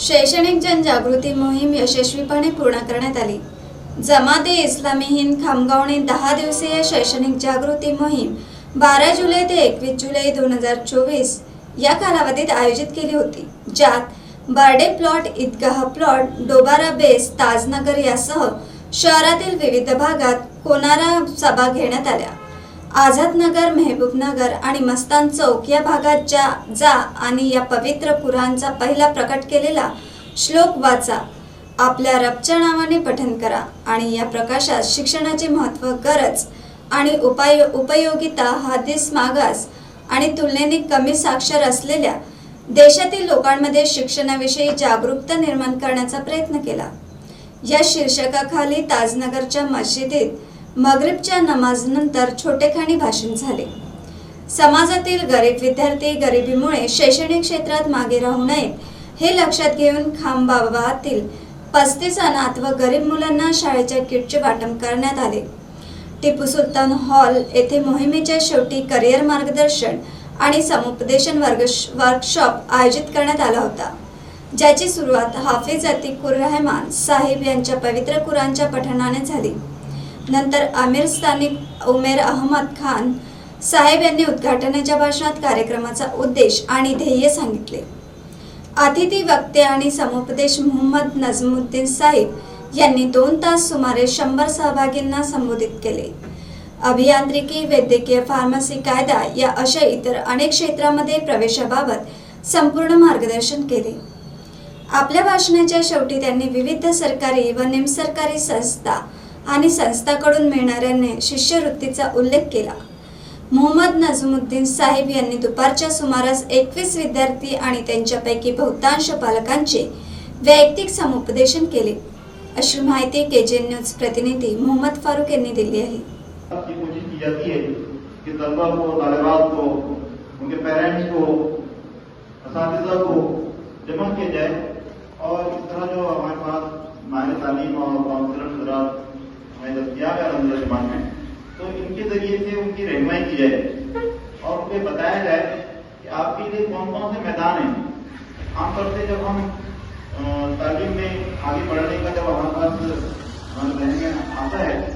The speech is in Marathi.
शैक्षणिक जनजागृती मोहीम यशस्वीपणे पूर्ण करण्यात आली. जमाते इस्लामी हिंद खामगावने दहा दिवसीय शैक्षणिक जागृती मोहीम बारा जुलै ते एकवीस जुलै दोन हजार चोवीस या कालावधीत आयोजित केली होती ज्यात बर्डे प्लॉट ईदगाह प्लॉट डोबारा बेस ताजनगर यासह शहरातील विविध भागात होणारा सभा घेण्यात आल्या. आझादनगर मेहबूबनगर आणि मस्तान चौक या भागात ज्या जा आणि या पवित्र कुराणचा पहिला प्रकट केलेला श्लोक वाचा. आपल्या रबच्या नावाने पठन करा आणि या प्रकाशात शिक्षणाचे महत्त्व गरज आणि उपाय उपयोगिता हादीस मागास आणि तुलनेने कमी साक्षर असलेल्या देशातील लोकांमध्ये शिक्षणाविषयी जागरूकता निर्माण करण्याचा प्रयत्न केला. या शीर्षकाखाली ताजनगरच्या मशिदीत मगरिबच्या नमाजनंतर छोटेखानी भाषण झाले. समाजातील गरीब विद्यार्थी गरिबीमुळे शैक्षणिक क्षेत्रात मागे राहू नयेत हे लक्षात घेऊन खामबाबातील पस्तीस अनाथ व गरीब मुलांना शाळेच्या किटचे वाटप करण्यात आले. टिपू सुलतान हॉल येथे मोहिमेच्या शेवटी करिअर मार्गदर्शन आणि समुपदेशन वर्ग वर्कशॉप आयोजित करण्यात आला होता ज्याची सुरुवात हाफिज अतिकुर रहमान साहिब यांच्या पवित्र कुरांच्या पठणाने झाली. नंतर आमिर स्थानिक उमेर अहमद खान साहेब यांनी उद्घाटनाच्या भाषणात कार्यक्रमाचा उद्देश आणि ध्येय सांगितले. अतिथी वक्ते आणि समुपदेश मोहम्मद नजमुद्दीन साहिब यांनी दोन तास सुमारे शंभर सहभागींना संबोधित केले. अभियांत्रिकी वैद्यकीय फार्मसी कायदा या अशा इतर अनेक क्षेत्रामध्ये प्रवेशाबाबत संपूर्ण मार्गदर्शन केले. आपल्या भाषणाच्या शेवटी त्यांनी विविध सरकारी व निमसरकारी संस्था आणि संस्थाकडून मिळणाऱ्या शिष्यवृत्तीचा उल्लेख केला. मोहम्मद नजमुद्दीन साहेब यांनी दुपारच्या सुमारास एकवीस विद्यार्थी आणि त्यांच्यापैकी बहुतांश पालकांचे वैयक्तिक समुपदेशन केले. अशी माहिती केजेन न्यूज प्रतिनिधी मोहम्मद फारूक यांनी दिली आहे. की कोशिश की जाती है कि तलबा को तालिबात को उनके पेरेंट्स को इस को जमा किया जाए और इस तरह जो हमारे पास माहिर तालीम और ज़रिए से उनकी रहनुमाई की जाए। और उन्हें बताया जाए कि आपके लिए कौन कौन से मैदान हैं। आमतौर से जब हम तालीम में आगे बढ़ने का जब हमारे पास आता है